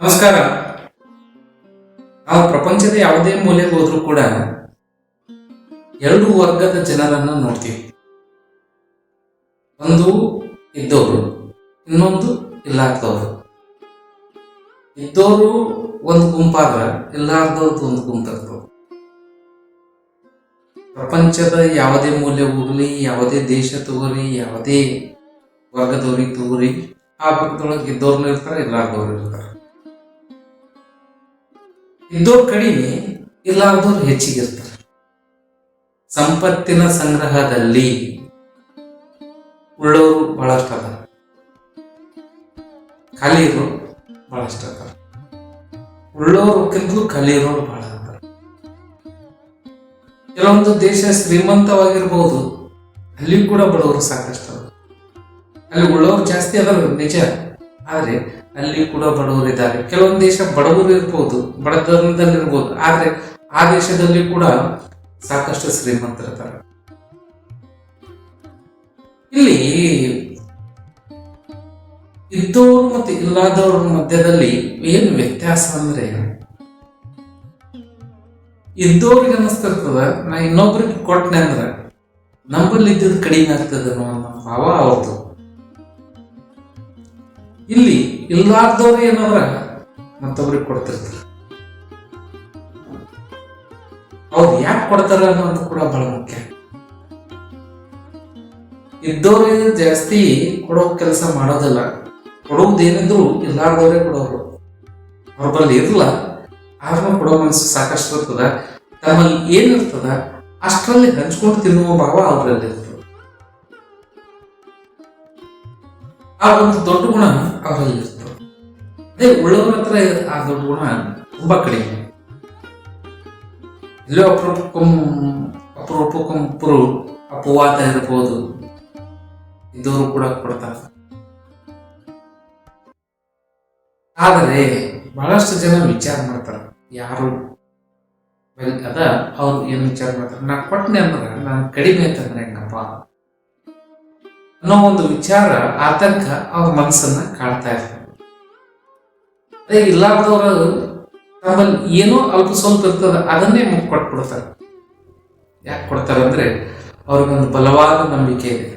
ನಮಸ್ಕಾರ. ನಾವು ಪ್ರಪಂಚದ ಯಾವುದೇ ಮೂಲೆಗೆ ಹೋದ್ರೂ ಕೂಡ ಎರಡು ವರ್ಗದ ಜನರನ್ನ ನೋಡ್ತೀವಿ. ಒಂದು ಇದ್ದವರು ಇನ್ನೊಂದು ಇಲ್ಲಾರ್ದವರು. ಇದ್ದವರು ಒಂದು ಗುಂಪಾದ್ರ ಇಲ್ಲಾರ್ದವ್ರದ್ದು ಒಂದು ಗುಂಪಾಗ್ತವ್ರು ಪ್ರಪಂಚದ ಯಾವುದೇ ಮೂಲೆ ಹೋಗ್ಲಿ, ಯಾವುದೇ ದೇಶ ತಗೋರಿ ಯಾವುದೇ ವರ್ಗದವ್ರಿಗೆ ತಗೋರಿ ಆ ವರ್ಗದೊಳಗೆ ಇದ್ದವ್ರನ್ನ ಇರ್ತಾರೆ, ಇಲ್ಲಾರ್ದವ್ರು ಇರ್ತಾರೆ. ಇದ್ದವ್ರು ಕಡಿಮೆ ಹೆಚ್ಚಿಗೆ ಇರ್ತಾರೆ. ಸಂಪತ್ತಿನ ಸಂಗ್ರಹದಲ್ಲಿ ಉಳ್ಳವರು ಬಹಳಷ್ಟು ಅದ ಖಾಲಿ ಇರೋರು ಬಹಳಷ್ಟು ಅದ ಉಳ್ಳೋರ್ಕಿಂತಲೂ ಖಾಲಿ ಬಹಳ ಅದಾರ. ಕೆಲವೊಂದು ದೇಶ ಶ್ರೀಮಂತವಾಗಿರ್ಬೋದು, ಅಲ್ಲಿ ಕೂಡ ಬಡವರು ಸಾಕಷ್ಟು ಅಲ್ಲಿ ಉಳ್ಳವರು ಜಾಸ್ತಿ ಅದಾರ, ನಿಜ. ಆದ್ರೆ ಅಲ್ಲಿ ಕೂಡ ಬಡವರು ಇದ್ದಾರೆ. ಕೆಲವೊಂದು ದೇಶ ಬಡವರು ಇರ್ಬೋದು, ಬಡತನದಲ್ಲಿರ್ಬೋದು, ಆದ್ರೆ ಆ ದೇಶದಲ್ಲಿ ಕೂಡ ಸಾಕಷ್ಟು ಶ್ರೀಮಂತರಿದ್ದಾರೆ ಇಲ್ಲಿ ಇದ್ದವರು ಮತ್ತು ಇಲ್ಲದವ್ರ ಮಧ್ಯದಲ್ಲಿ ಏನು ವ್ಯತ್ಯಾಸ ಅಂದ್ರೆ? ಇದ್ದವ್ರಿಗೆ ಅನಿಸ್ತಿರ್ತದ ನಾ ಇನ್ನೊಬ್ರಿಗೆ ಕೊಟ್ಟನೆ ಅಂದ್ರೆ ನಂಬಲ್ಲಿ ಇದ್ದಿದ್ದು ಕಡಿಮೆ ಆಗ್ತದೆ ಅನ್ನೋ ಭಾವ ಅವ್ರದ್ದು ಇಲ್ಲಿ ಇಲ್ಲಾರ್ದವ್ರು ಏನಾದ್ರ ಮತ್ತೊಬ್ರಿಗೆ ಕೊಡ್ತಿರ್ತಾರೆ. ಅವ್ರು ಯಾಕೆ ಕೊಡ್ತಾರ ಅನ್ನೋದು ಕೂಡ ಬಹಳ ಮುಖ್ಯ. ಇದ್ದವ್ರಿಗೆ ಜಾಸ್ತಿ ಕೊಡೋ ಕೆಲಸ ಮಾಡೋದಿಲ್ಲ. ಕೊಡುವುದೇನಿದ್ರು ಇಲ್ಲಾರ್ದವ್ರೆ ಕೊಡೋರು. ಅವ್ರ ಬಳಿ ಇರಲ್ಲ. ಆದ್ರೂ ಕೊಡೋ ಮನಸ್ಸು ಸಾಕಷ್ಟು ಇರ್ತದ. ತಮ್ಮಲ್ಲಿ ಏನಿರ್ತದ, ಅಷ್ಟರಲ್ಲಿ ಹಂಚ್ಕೊಂಡು ತಿನ್ನುವ ಭಾವ ಅವರಲ್ಲಿ ಇರ್ತದೆ. ಆ ಒಂದು ದೊಡ್ಡ ಗುಣ ಅವರಲ್ಲಿ ಇರ್ತದೆ. ಅದೇ ಉಳ್ಳವ್ರ ಹತ್ರ ಆ ದೊಡ್ಡ ಗುಣ ತುಂಬಾ ಕಡಿಮೆ. ಎಲ್ಲೋ ಅಪರೂಪಕ್ಕಂ ಅಪರೂಪಕ್ಕೊಬ್ಬರು ಅಪವಾದ ಇರ್ಬೋದು. ಇದ್ದವರು ಕೂಡ ಕೊಡ್ತಾರೆ. ಆದರೆ ಬಹಳಷ್ಟು ಜನ ವಿಚಾರ ಮಾಡ್ತಾರೆ. ಯಾರು ಅದ, ಅವ್ರು ಏನು ವಿಚಾರ ಮಾಡ್ತಾರೆ? ನಾ ಕೊಟ್ಟನೆ ಅಂದ್ರೆ ನಾನು ಕಡಿಮೆ ಅಂತಂದ್ರೆ ಹೆಂಗಪ್ಪ ಅನ್ನೋ ಒಂದು ವಿಚಾರ, ಆತಂಕ ಅವ್ರ ಮನಸ್ಸನ್ನ ಕಾಡ್ತಾ ಇರ್ತಾರೆ ಅದೇ ಇಲ್ಲಾರ್ದವರು ನಮ್ಮಲ್ಲಿ ಏನೋ ಅಲ್ಪ ಸ್ವಲ್ಪ ಇರ್ತದ, ಅದನ್ನೇ ಕೊಟ್ಬಿಡ್ತಾರೆ ಯಾಕೆ ಕೊಡ್ತಾರೆ ಅಂದ್ರೆ, ಅವ್ರಿಗೊಂದು ಬಲವಾದ ನಂಬಿಕೆ ಇದೆ.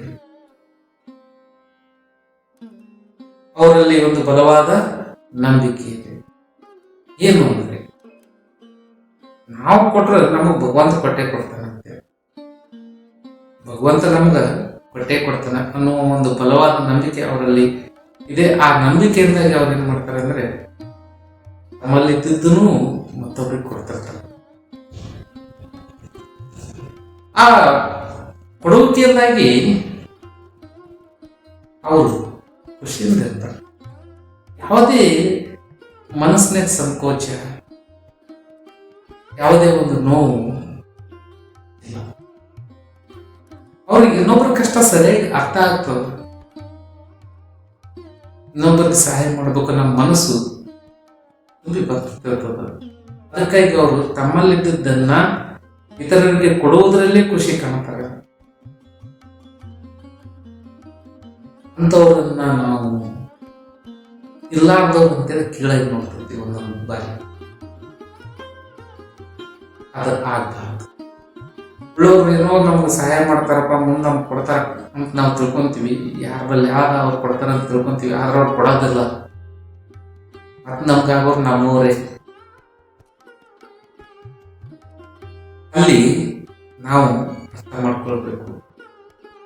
ಅವರಲ್ಲಿ ಒಂದು ಬಲವಾದ ನಂಬಿಕೆ ಇದೆ. ಏನು ಅಂದ್ರೆ, ನಾವು ಕೊಟ್ರೆ ನಮಗ್ ಭಗವಂತ ಕೊಟ್ಟೆ ಕೊಡ್ತಾನಂತೆ. ಭಗವಂತ ನಮ್ಗ ಕೊಟ್ಟೆ ಕೊಡ್ತಾನೆ ಅನ್ನೋ ಒಂದು ಬಲವಾದ ನಂಬಿಕೆ ಅವರಲ್ಲಿ ಇದೆ. ಆ ನಂಬಿಕೆಯಿಂದಾಗಿ ಅವ್ರು ಏನ್ ಮಾಡ್ತಾರೆ ಅಂದ್ರೆ ನಮ್ಮಲ್ಲಿ ಇದ್ದಿದ್ದನ್ನು ಮತ್ತೊಬ್ರಿಗೆ ಕೊಡ್ತಿರ್ತಾರೆ. ಆ ಕೊಡುವಿಕೆಯಿಂದಾಗಿ ಅವರು ಖುಷಿಯಿಂದ ಇರ್ತಾರೆ. ಯಾವುದೇ ಮನಸ್ಸಿನ ಸಂಕೋಚ, ಯಾವುದೇ ಒಂದು ನೋವು ಅವ್ರಿಗೆ ಇನ್ನೊಬ್ಬರ ಕಷ್ಟ ಸರಿಯಾಗಿ ಅರ್ಥ ಆಗ್ತದ. ಇನ್ನೊಬ್ಬರಿಗೆ ಸಹಾಯ ಮಾಡಬೇಕು ನಮ್ಮ ಮನಸ್ಸು ತುಂಬಿ ಬರ್ತಿರ್ತದ ಅದಕ್ಕಾಗಿ ಅವರು ತಮ್ಮಲ್ಲಿದ್ದದ್ದನ್ನ ಇತರರಿಗೆ ಕೊಡುವುದರಲ್ಲೇ ಖುಷಿ ಕಾಣ್ತಾರೆ. ಅಂಥವ್ರನ್ನ ನಾವು ಇಲ್ಲಾರ್ದವ್ರು ಅಂತೇಳಿ ಕೀಳಾಗಿ ನೋಡ್ತಿರ್ತೀವಿ ಒಂದೊಂದು ಬಾರಿ. ಅದು ಆಗ್ಬಾರ್ದು. ಉಳ್ಳವ್ರು ಏನೋ ನಮ್ಗೆ ಸಹಾಯ ಮಾಡ್ತಾರಪ್ಪ, ಮುಂದೆ ನಮ್ಗೆ ಕೊಡ್ತಾರ. ಅಂತ ನಾವು ತಿಳ್ಕೊಂತೀವಿ. ಯಾರ ಬಲ್ಲಿ ಯಾರ ಅವ್ರು ಕೊಡ್ತಾರ ಅಂತ ತಿಳ್ಕೊಂತೀವಿ. ಆದ್ರೆ ಅವ್ರು ಕೊಡೋದಿಲ್ಲ. ಅದು ನಮ್ಗೆ ಆಗೋರು ನಮ್ಮವರೇ ಅಲ್ಲಿ ನಾವು ಅರ್ಥ ಮಾಡ್ಕೊಳ್ಬೇಕು.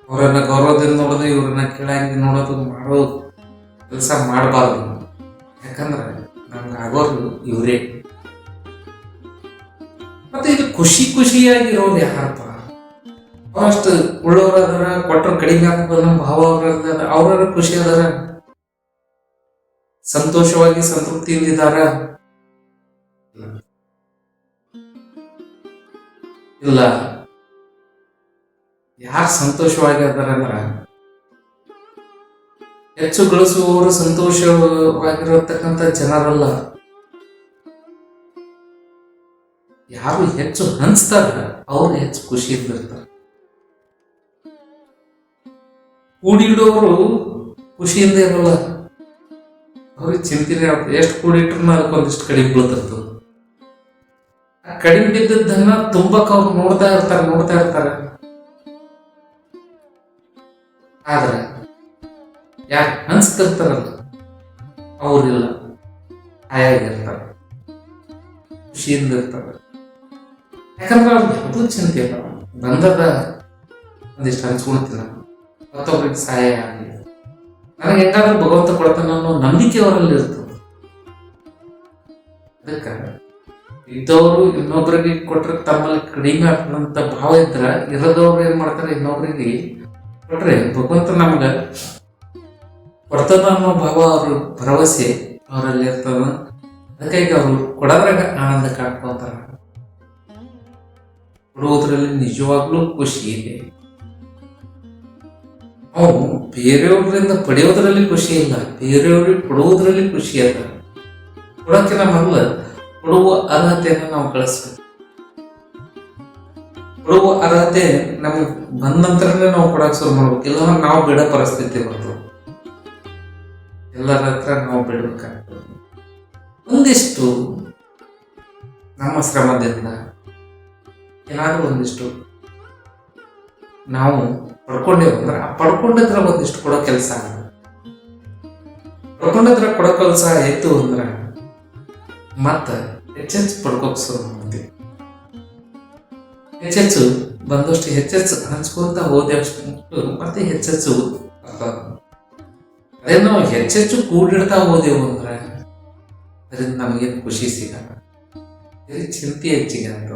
ಅವರನ್ನ ಗೌರವದಿಂದ ನೋಡೋದು, ಇವ್ರನ್ನ ಕೆಳಗೆ ನೋಡೋದು ಮಾಡೋದು ಕೆಲಸ ಮಾಡಬಾರ್ದು. ಯಾಕಂದ್ರೆ ನಮ್ಗೆ ಆಗೋರು ಇವರೇ. ಖುಷಿ ಖುಷಿಯಾಗಿರೋದು ಯಾರಪ್ಪ? ಅಷ್ಟು ಉಳ್ಳವರಾದ್ರ ಕೊಟ್ಟರು ಕಡಿಮೆ ನಮ್ಮ ಭಾವ ಅವ್ರ ಖುಷಿ ಅದಾರ. ಸಂತೋಷವಾಗಿ, ಸಂತೃಪ್ತಿಯಿಂದ ಇದಾರ ಇಲ್ಲ. ಯಾರು ಸಂತೋಷವಾಗಿ ಅದಾರ ಅಂದ್ರ? ಹೆಚ್ಚು ಗಳಿಸುವವರು ಸಂತೋಷವಾಗಿರತಕ್ಕಂಥ ಜನರಲ್ಲ. ಯಾರು ಹೆಚ್ಚು ಹಂಚ್ತಾರ, ಅವ್ರು ಹೆಚ್ಚು ಖುಷಿಯಿಂದ ಇರ್ತಾರೆ ಕೂಡಿಡೋರು ಖುಷಿಯಿಂದ ಇರಲ್ಲ. ಅವ್ರಿಗೆ ಚಿಂತೆನೆ ಆಗ್ತದೆ ಎಷ್ಟು ಕೂಡಿಟ್ರು ಅದಕ್ಕೊಂದಿಷ್ಟು ಕಡಿಮೆ ಬೀಳ್ತಿರ್ತದೆ ಆ ಕಡಿಮೆ ಬಿದ್ದದ್ದನ್ನ ತುಂಬಕ್ ಅವ್ರು ನೋಡ್ತಾ ಇರ್ತಾರೆ ನೋಡ್ತಾ ಇರ್ತಾರೆ. ಆದ್ರೆ ಯಾರು ಅನ್ಸ್ತಿರ್ತಾರಲ್ಲ ಅವ್ರಿಲ್ಲ. ಹಾಯಾಗಿರ್ತಾರೆ ಖುಷಿಯಿಂದ ಇರ್ತಾರೆ. ಯಾಕಂದ್ರೆ ಅವ್ರಿಗೆ ಚಿಂತೆ ಬಂದದ ಒಂದಿಷ್ಟು ಹಂಚ್ಕೊಳ್ತೀನಿ ಮತ್ತೊಬ್ಬರಿಗೆ ಸಹಾಯ ಆಗಲಿ. ನನಗೆ ಹೆಂಗಾದ್ರೂ ಭಗವಂತ ಕೊಡ್ತಾನೆ ಅನ್ನೋ ನಂಬಿಕೆ ಅವರಲ್ಲಿ ಇರ್ತದೆ ಅದಕ್ಕೆ ಇದ್ದವರು ಇನ್ನೊಬ್ರಿಗೆ ಕೊಟ್ರೆ ತಮ್ಮಲ್ಲಿ ಕಡಿಮೆ ಆಗ್ತದಂತ ಭಾವ ಇದ್ರ ಇರದವ್ರು ಏನ್ ಮಾಡ್ತಾರೆ? ಇನ್ನೊಬ್ರಿಗೆ ಕೊಟ್ರೆ ಭಗವಂತ ನಮ್ಗೆ ಕೊಡ್ತದ ಅನ್ನೋ ಭಾವ ಅವ್ರ ಭರವಸೆ ಅವರಲ್ಲಿ ಇರ್ತದ ಅದಕ್ಕಾಗಿ ಅವರು ಕೊಡೋದ್ರಾಗ ಆನಂದ ಕಾಣ್ಕೊಂತಾರ. ಕೊಡುವುದರಲ್ಲಿ ನಿಜವಾಗ್ಲೂ ಖುಷಿ ಇದೆ. ಅವು ಬೇರೆಯವ್ರಿಂದ ಪಡೆಯೋದ್ರಲ್ಲಿ ಖುಷಿ ಇಲ್ಲ, ಬೇರೆಯವ್ರಿಗೆ ಕೊಡುವುದರಲ್ಲಿ ಖುಷಿ ಅದ ಕೊಡೋಕ್ಕಿಂತ ಮೊದಲು ಕೊಡುವ ಅರ್ಹತೆಯನ್ನು ನಾವು ಕಳಿಸ್ಬೇಕು. ಕೊಡುವ ಅರ್ಹತೆ ನಮಗೆ ಬಂದ ನಂತರನೇ ನಾವು ಕೊಡಕ್ಕೆ ಶುರು ಮಾಡ್ಬೇಕು. ಇಲ್ಲ ನಾವು ಬಿಡೋ ಪರಿಸ್ಥಿತಿ ಬಂತು. ಎಲ್ಲರ ಹತ್ರ ನಾವು ಬಿಡ್ಬೇಕಾಗ್ತದೆ. ಒಂದಿಷ್ಟು ನಮ್ಮ ಶ್ರಮದಿಂದ ಏನಾದ್ರೂ ಒಂದಿಷ್ಟು ನಾವು ಪಡ್ಕೊಂಡೇವು, ಅಂದ್ರೆ ಆ ಪಡ್ಕೊಂಡದ್ರ ಒಂದಿಷ್ಟು ಕೊಡೋ ಕೆಲಸ ಪಡ್ಕೊಂಡದ್ರ ಕೊಡೋ ಕೆಲಸ ಇತ್ತು ಅಂದ್ರೆ ಮತ್ತೆ ಹೆಚ್ಚೆಚ್ಚು ಪಡ್ಕೋಕ್ ಶುರು ಮಾಡ್ತೀವಿ. ಹೆಚ್ಚೆಚ್ಚು ಬಂದಷ್ಟು ಹೆಚ್ಚೆಚ್ಚು ಹಂಚ್ಕೊಂತ ಹೋದಷ್ಟು ಮತ್ತೆ ಹೆಚ್ಚೆಚ್ಚು. ಅದೇ ನಾವು ಹೆಚ್ಚೆಚ್ಚು ಕೂಡಿಡ್ತಾ ಹೋದೆವು ಅಂದ್ರೆ ಅದರಿಂದ ನಮಗೇನು ಖುಷಿ ಸಿಗಲ್ಲ. ಚಿಂತೆ ಹೆಚ್ಚಿಗೆ ಅಂತ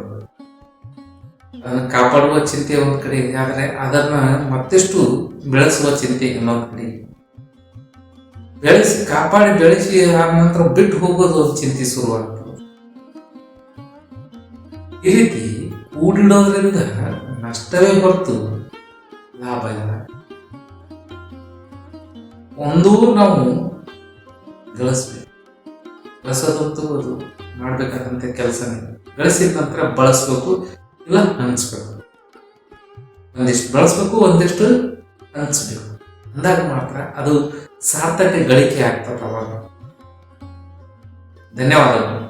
ಕಾಪಾಡುವ ಚಿಂತೆ ಒಂದು ಕಡೆ ಇದೆ. ಆದರೆ ಅದನ್ನ ಮತ್ತಷ್ಟು ಬೆಳೆಸುವ ಚಿಂತೆ ಇನ್ನೊಂದ್ ಕಡೆ. ಬೆಳೆಸಿ, ಕಾಪಾಡಿ ಬೆಳೆಸಿ ಆದ ನಂತರ ಬಿಟ್ಟು ಹೋಗೋದು ಒಂದು ಚಿಂತೆ ಶುರುವಾಗ್ತದೆ. ಈ ರೀತಿ ಕೂಡಿಡೋದ್ರಿಂದ ನಷ್ಟವೇ ಹೊರತು ಲಾಭ ಇಲ್ಲ. ಒಂದು ನಾವು ಗಳಿಸ್ಬೇಕು. ಗಳಿಸೋದಂತೂ ಅದು ಮಾಡ್ಬೇಕಾದಂತ ಕೆಲಸನೇ. ಗಳಿಸಿದ ನಂತರ ಬಳಸ್ಬೇಕು. ಇಲ್ಲ? ಅನ್ನಿಸ್ಬೇಕು. ಒಂದಿಷ್ಟು ಬಳಸ್ಬೇಕು ಒಂದಿಷ್ಟು ಅನ್ನಿಸ್ಬೇಕು. ಅಂದಾಗ ಮಾತ್ರ ಅದು ಸಾರ್ಥಕ ಗಳಿಕೆ ಆಗ್ತದೆ ಧನ್ಯವಾದಗಳು.